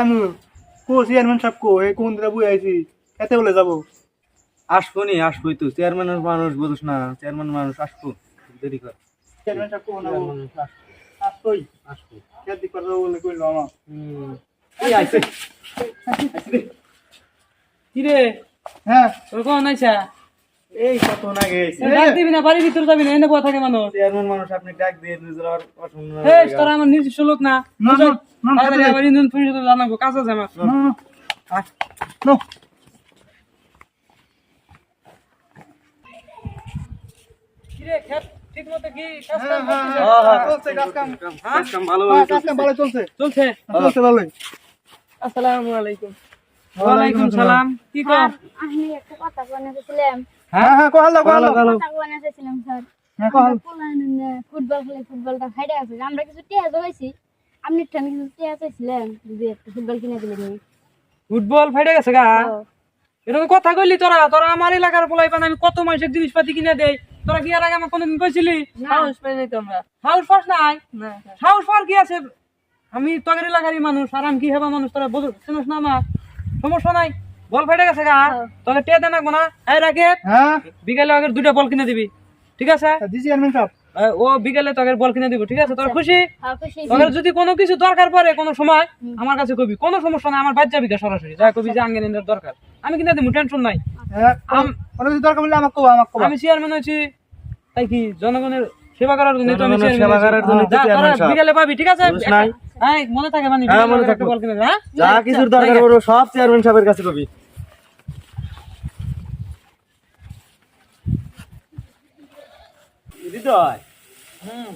Sanu co chairman সাহেব কো এই কোন দিকে বই আইছি খেতে বলে যাব। আসব নি আসবোই তো চেয়ারম্যানের মানুষ বুঝছ না চেয়ারম্যান মানুষ আসব দেরি কর। চেয়ারম্যান সাহেব কো না মানুষ আসব। আসব। খেতে দিক করে বলে কইলো আমার হুম এই আইছে? কিরে হ্যাঁ। তোর কোন আইছা? এই কত না গেছে ডাক দিবি না বাড়ির ভিতরে যাবি না এনে বসে থাকে মানুষ? চেয়ারম্যান মানুষ আপনি ডাক দিয়ে নিজের আবার পছন্দ না হে তোরা আমার নিজস্ব লোক না। না, না, না, তাড়াতাড়ি খেতে- আবার ইন্ধন ফুরিয়ে তো জানাব কাজ আছে আমার। নো নো নো কিরে খেত ঠিক মতো কি কাজ হ্যাঁ কাম হ্যাঁ করতেছে? হ্যাঁ, চলছে কাজ কাম। কাজ কাম ভালো কাজ কাম ভালো চলছে। চলছে। চলছে? ভালোই। আসসালামু আলাইকুম। ওয়ালাইকুম সালাম কি কর? আমি একটা কথা বানাতেছিলাম হ্যাঁ হ্যাঁ দাও দাও। স্যার। হ্যাঁ কহাল। ফুটবল খেলে ফুটবলটা ফাইডে আছে আমরা কিছু টিয়া জমাইছি আপনি ঠান্ডা কিছু টিয়া চাইছিলেন যদি একটা ফুটবল কিনে দিলেন ফুটবল গেছে গা? এরকম কথা কইলি তোরা তোরা আমার এলাকার পোলাই পান আমি কত মানুষের জিনিসপাতি কিনে দেই। তোরা কি আর আগে আমার কোনদিন কইছিলি? সাহস পেয়ে যাইতো আমরা হাউস নাই? হাউস ফার কি আছে? আমি তোদের এলাকারই মানুষ আর আমি কি হবা মানুষ তোরা বুঝ শুনিস না আমার? সমস্যা নাই। বল ফেটে গেছে গা। তোকে টিয়া দেন না এই রাখে হ্যাঁ? বিকালে আগে দুইটা বল কিনে দিবি। ঠিক আছে? ও বিকালে তোকে বল কিনে দিব ঠিক আছে? তোর খুশি? হ্যাঁ খুশি। তোদের যদি কোনো কিছু দরকার পড়ে কোনো সময় আমার কাছে কবি। কোনো সমস্যা নাই আমার বাচ্চা বিকা সরাসরি। যা কবি যে আঙ্গেন দরকার। আমি কিনে দিব টেনশন নাই। হ্যাঁ দরকার বললে আমাকে কবা আমাকে কবা আমি চেয়ারম্যান হচ্ছি তাই কি জনগণের সেবা করার জন্য তো আমি সেবা করার জন্যই তো যা, চেয়ারম্যান তোরা সাহেব। বিকালে পাবি ঠিক আছে? হ্যাঁ মনে থাকে মানে হ্যাঁ, বিকালে মনে একটা বল কিনে হ্যাঁ? যা কিছুর দরকার পড়ো সব চেয়ারম্যান সাহেবের কাছে কবি। হৃদয় হ্যাঁ?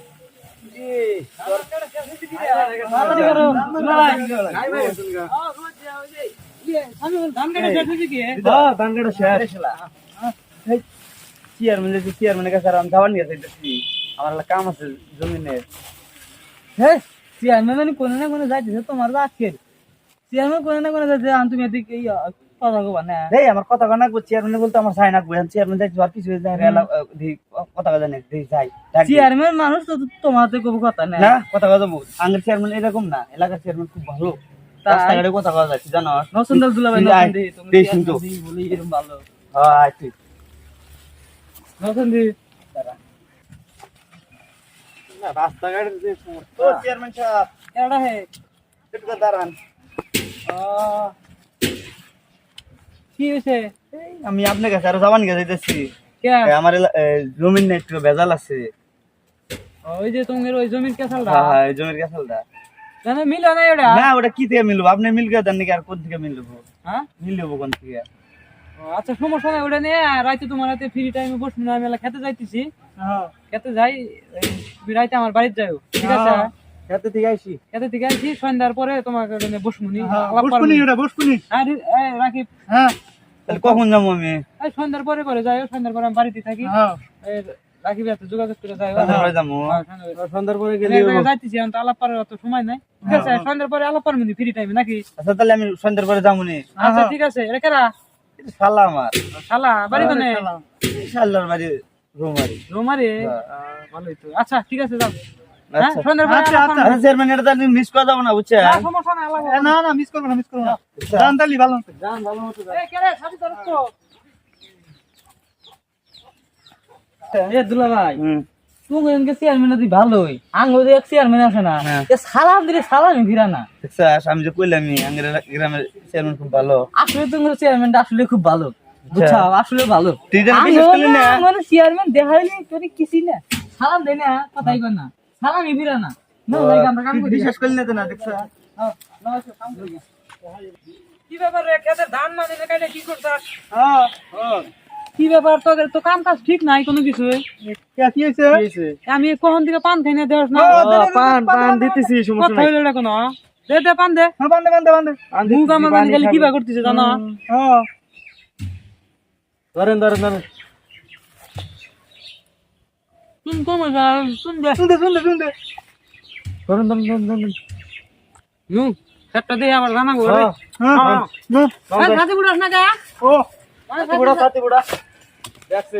চেয়ারম্যানের কাছে যাইতেছি। আমার কাম আছে জমিনের। হ্যাঁ চেয়ারম্যান কোনো না কোনো যাইতেছে তোমার আজকের। চেয়ারম্যান কোনো না কোনো যাইতেছে আমি তুমি এদিকে কথা কবা না। এই আমার কথা কানা চেয়ারম্যান বলতে আমার চাই না এখন চেয়ারম্যান যাইতে আর কিছু যাই কথা কথা জানি দেখি যাই দিই। চেয়ারম্যান মানুষ তো তোমার তো কথা না। না কথা কথা বল আঙ্গের চেয়ারম্যান এরকম না এলাকার চেয়ারম্যান খুব ভালো। রাস্তাঘাটে কথা কথা যাচ্ছে জানো? নসুন্দর দুলাভাই তুই নসুন্দি তুমি দেই দি বলি এরকম ভালো। হ্যাঁ ঠিক নসুন্দি রাস্তাঘাটের যে ও চেয়ারম্যান সাহেব এটা হে একটু দাঁড়ান আহ, কি হয়েছে এই, আমি আপনার কাছে আরও যাবান গেছে যাইতেছি কে আমার এলা- এ, জমির না একটু ভেজাল আছে ওই যে তোমার ওই জমির কেসালটা হ্যাঁ হ্যাঁ এই জমির গাছালটা জানো মিলো না এটা না ওটা কি থেকে মিলবো আপনি মিলকে দেন নাকি আর কোন থেকে মিলবো হ্যাঁ মিলবো কোন থেকে ও, আচ্ছা সমস্যা নাই ওটা নিয়ে রাইতে তোমার হাতে ফ্রি টাইমে বসবি না আমি খেতে যাইতেছি। হ্যাঁ। খেতে যাই রাইতে আমার বাড়িতে যাইও ঠিক আছে? হ্যাঁ। খেতে থেকে আইসি। খেতে থেকে আসি সন্ধ্যার পরে তোমাকে হ্যাঁ তাহলে কখন যাব আমি? এই সন্ধ্যার পরে করে যাই সন্ধ্যার পরে আমি বাড়িতে থাকি। হ্যাঁ। হাতে যোগাযোগ করে যাই সন্ধ্যার পরে জায়গায় যাইতেছি তো আলাপ পারার অত সময় নাই। ঠিক আছে সন্ধ্যার পরে আলাপ পারব ফ্রি টাইমে নাকি? আচ্ছা তাহলে আমি সন্ধ্যার পরে যাব নি। আচ্ছা ঠিক আছে কেরা শালা আমার। শালা বাড়ি তো নেই শালার বাড়ি রুমারি। রোমারে? ভালোই তো। আচ্ছা ঠিক আছে যাও। হ্যাঁ আচ্ছা। আচ্ছা, আচ্ছা। আচ্ছা মিস করা যাব না বুঝছেন? না, না না মিস করব না মিস করব না। জান তালি ভালো? এ দুলা ভাই চেয়ারম্যান ভালোই। আঙ্গো চেয়ারম্যান না। হ্যাঁ। এ সালাম দিলে সালামই ফিরা না। দেখছাস আমি যে কইলাম আঙ্গের গ্রামের চেয়ারম্যান খুব ভালো। আসলে তোমার চেয়ারম্যানটা আসলে খুব ভালো। আসলে ভালো। তুই যেন বিশ্বাস করলি না। চেয়ারম্যান দেখাইলে তোর কিছু না। সালাম দেয় না কথাই কর না। সালামই ফিরা না। না ভাই আমরা কাম করি। বিশ্বাস করলি না তো না দেখছা? কি ব্যাপার রে খেতে ধান না দিলে কাইলে কি করছাস? হ্যাঁ কি ব্যাপার তোদের? তো কাম কাজ ঠিক নাই কোনো কিছু আমি কখন থেকে পান খাই না দেওয়াস না। পান পান দিতেছি কথা হইল এটা কোনো দে দে পান দে। হ্যাঁ বান্ধে বান্ধে বান্ধে মুখ আমার মানে খালি কিবা করতেছে জানো? হ্যাঁ। ধরেন ধরেন ধরেন। তুমি কমে যাও শুন দে। শুনতে শুনতে শুনতে ধরেন ধরেন ধরেন ধরেন। নু সেটটা দিয়ে আবার জানাব হ্যাঁ। হ্যাঁ হ্যাঁ। হ্যাঁ। সাথে বুড়াস না কে ও সাথী বুড়া সাথী বুড়া। দেখছে।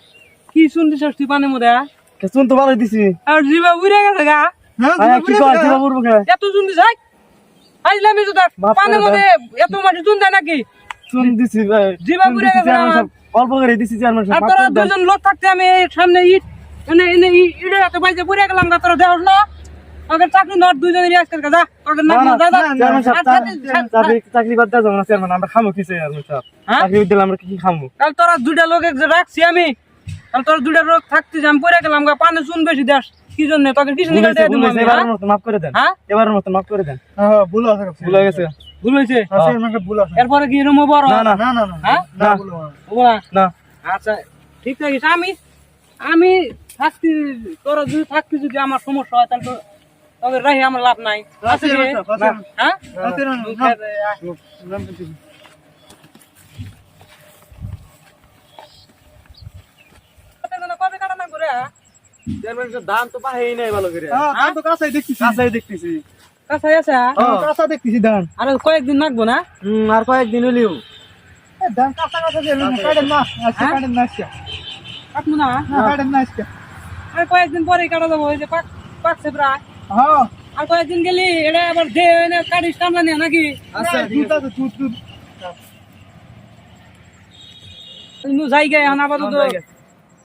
কি শুনছিস তুই পানের মধ্যে কেসুন তো ভালো দিছি। আর জিবা উড়ে গেছে গা। কি কর এত আইলামি এত মাটি শুন নাকি? শুন দিছি ভাই। জিবা শুন গেছে চেয়ারম্যান আমার। সাহেব। অল্প করে দিছি চেয়ারম্যান সাহেব তোরা দুজন লোক থাকতে আমি সামনে ইট এনে বাইতে গেলাম গা তোরা দেখ না? তোকে চাকরি নট দুজনের আজকাল যা। তোকে না, না, না দাদা না, চেয়ারম্যান সাহেব, আর সাথে- সাথে- চাকরি চাকরি বাদ দেওয়া যাবে না চেয়ারম্যান আমরা খামো কি চেয়ারম্যান সাহেব? চাকরি দিলে আমরা কি খামো? কাল তোরা দুইটা লোক রাখছি আমি। কাল তোরা দুইটা লোক থাকতে আমি পড়ে গেলাম গা পানে চুন বেশি দেশ কি জন্য? তোকে কিছু নিকাল দিয়ে হয়েছে, এবারের মতো মাফ করে দেন। হ্যাঁ? এবারের মতো মাফ করে দেন। হ্যাঁ ভুল আছে ভুল হয়ে গেছে। ভুল হয়েছে? হ্যাঁ, এরপরে কি রুম বড় না না। না না না হ্যাঁ? না আচ্ছা ঠিক আছে আমি আমি থাকতে তোরা যদি থাকতে যদি আমার সমস্যা হয় তাহলে তবে রাহি আমার লাভ নাই। হ্যাঁ, আছে কি? চেয়ারম্যান সাহেব, হ্যাঁ, চেয়ারম্যান- হ্যাঁ হ্যাঁ, চেয়ারম্যান সাহেব, মুখে হ্যাঁ। দে, আয়। নাম তো ঠিক। কবে যেন কবে কাটানো করে হ্যাঁ? দাম তো পাহেই নাই ভালো করে হ্যাঁ, ধান তো কাঁচাই দেখতেছি। কাঁচাই দেখতেছি আছে হ্যাঁ? হ্যাঁ, কাঁচা দেখতেছি ধান। আর কয়েকদিন লাগবো না আর কয়েকদিন হলেও ধান কাঁচা কাঁচা চেয়ারম্যান কাটেন না, আজকে? কাটেন না আজকে। কাটবো না না, কাটেন না আজকে। আর কয়েকদিন পরে কাটা যাব ওই যে পাক পাকছে প্রায় হ্যাঁ, আর কয়েকদিন গেলি এটা আবার দে এনে কাটিস টামলা নিয়ে নাকি আচ্ছা না, দুধ আছে, দুধ। নু জায়গায়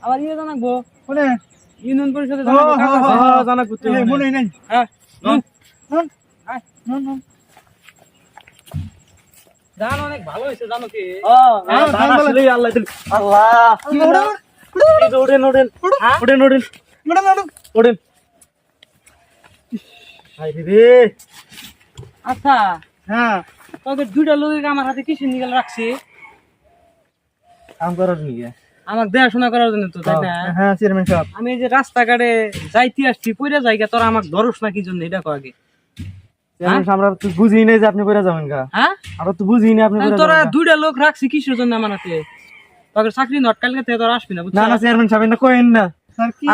আবার ইয়ে জানাব কোনে? ইউনিয়ন পরিষদে ও, জানাব হ্যাঁ, জানা করতে মনে নেই। হ্যাঁ। ধান অনেক ভালো হয়েছে জানো কি? হ্যাঁ, আল্লাহ ওঠেন ওঠেন? ওঠেন ওঠেন। ওঠেন আচ্ছা হ্যাঁ, তোকে দুইটা লোক আমার হাতে কিসের নিগেল রাখছি? কাম করার নিয়ে আমার দেখাশোনা করার জন্য তো তাই না? হ্যাঁ, চেয়ারম্যান সাহেব। আমি এই যে রাস্তাঘাটে যাইতে আসছি পইরা জায়গা তোরা আমাকে ধরস না কি জন্য এটা কো আগে? আমরা তো বুঝি নাই যে আপনি যাবেন গা। হ্যাঁ? আমরা তো বুঝি নাই আপনি তোরা দুইটা লোক রাখছি কিসের জন্য আমার হাতে? চাকরি তোরা আসবি না না না চেয়ারম্যান সাহেব না?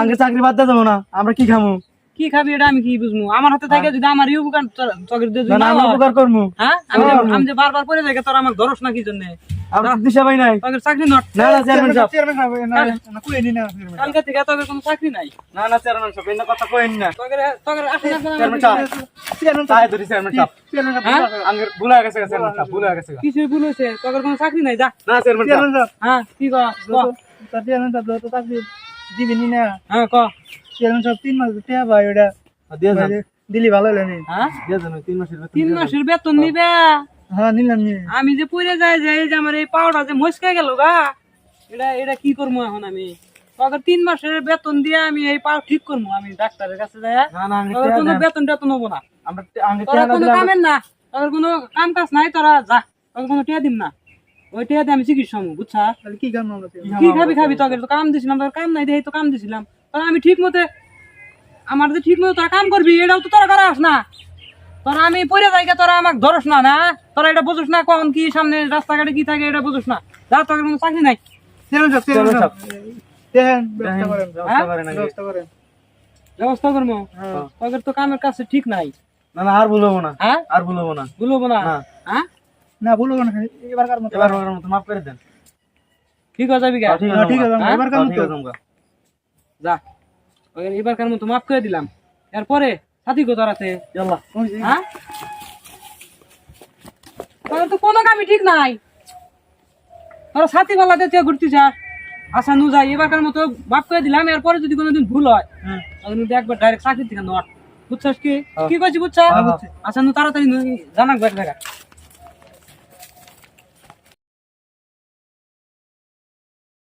আগে চাকরি বাদ দে যাব না আমরা কি খামু? কি খাবি এটা আমি কি বুঝব আমার হাতে থাকে যদি আমার ইউ বুকান তোকে দিয়ে যদি না আমরা হয়, উপকার করব হ্যাঁ? আমি যে- আমি যে বারবার পরে যাই তোরা আমাকে ধরস না কি জন্য? আমরা দিশা নাই। চাকরি নট না না চেয়ারম্যান সাহেব। চেয়ারম্যান সাহেব, না, না, কই নি না, কালকে থেকে তোকে কোনো চাকরি নাই। না না চেয়ারম্যান সাহেব এই কথা কোয়েন না। তোকে তোকে আসে চেয়ারম্যান সাহেব। চেয়ারম্যান সাহেব, ধরি চেয়ারম্যান সাহেব। চেয়ারম্যান সাহেব, হ্যাঁ? আঙ্গের ভুলে গেছে চেয়ারম্যান সাহেব ভুলে গেছে। গা। ভুল হয়েছে। তোকে কোনো চাকরি নাই যা। না চেয়ারম্যান সাহেব। হ্যাঁ কি। তার চেয়ারম্যান সাহেব, চাকরি না। হ্যাঁ ক? চেয়ারম্যান সাহেব, তিন মাস টিয়া ভাই, ওটা দিলি ভালো হলো নি। হ্যাঁ? তিন মাসের বেতন তিন দিয়ে যান। মাসের বেতন নিবে? হ্যাঁ, নিলাম নি। আমি যে পড়ে যাই যে এই যে আমার এই পাউডা যে মস্কে গেল গা এটা এটা কি করব এখন আমি? তিন মাসের বেতন দিয়ে আমি এই পাও ঠিক করব আমি ডাক্তারের কাছে যাই না না আমি তোর কোনো বেতন টেতন হব না। আমরা তোরা কোনো কামের না তোর কোনো কাম কাজ নাই তোরা যা। তোর কোনো টিয়া দিম না। ওই টিয়া দিয়ে আমি চিকিৎসা হব বুঝছা? কি কাম কি খাবি খাবি তোকে? তো কাম দিছিলাম তোর কাম নাই দেখি তো কাম দিছিলাম। তোরা আমি ঠিক মতে আমার যে ঠিক মতো তোরা কাম করবি এটাও তো তোরা করাস না। তোরা আমি পড়ে যাই গে, তোরা আমাকে ধরস না না? তোরা এটা বুঝোস না কখন কি সামনে রাস্তাঘাটে কি থাকে এটা বুঝোস না। যা তোকে কোনো চাকরি নাই। ব্যবস্থা করেন, ব্যবস্থা করেন আগে। ব্যবস্থা করেন। ব্যবস্থা করব? হ্যাঁ। তোদের তো কামের কাছে ঠিক নাই। না না আর বলব না। হ্যাঁ? আর বলব না। বলব না। হ্যাঁ? না, হলো না, এবারকার মতো। মতো মাফ করে দেন। ঠিক আছে ঠিক হ্যাঁ, ঠিক আছে, আছে? এবারকার মতো। যা। এবারকার মতো মাফ করে দিলাম। এরপরে সাথী হ্যাঁ? তো কোনো কামই ঠিক নাই। তোরা সাথী বেলাতে তুই ঘুরতিস আর। আচ্ছা নু যাই এবারকার মতো মাফ করে দিলাম এরপরে যদি কোনোদিন ভুল হয় একবার ডাইরেক্ট চাকরি থেকে নট বুঝছস কি? কি করছি বুঝছা হ্যাঁ। আচ্ছা নু তাড়াতাড়ি জানাক এক জায়গা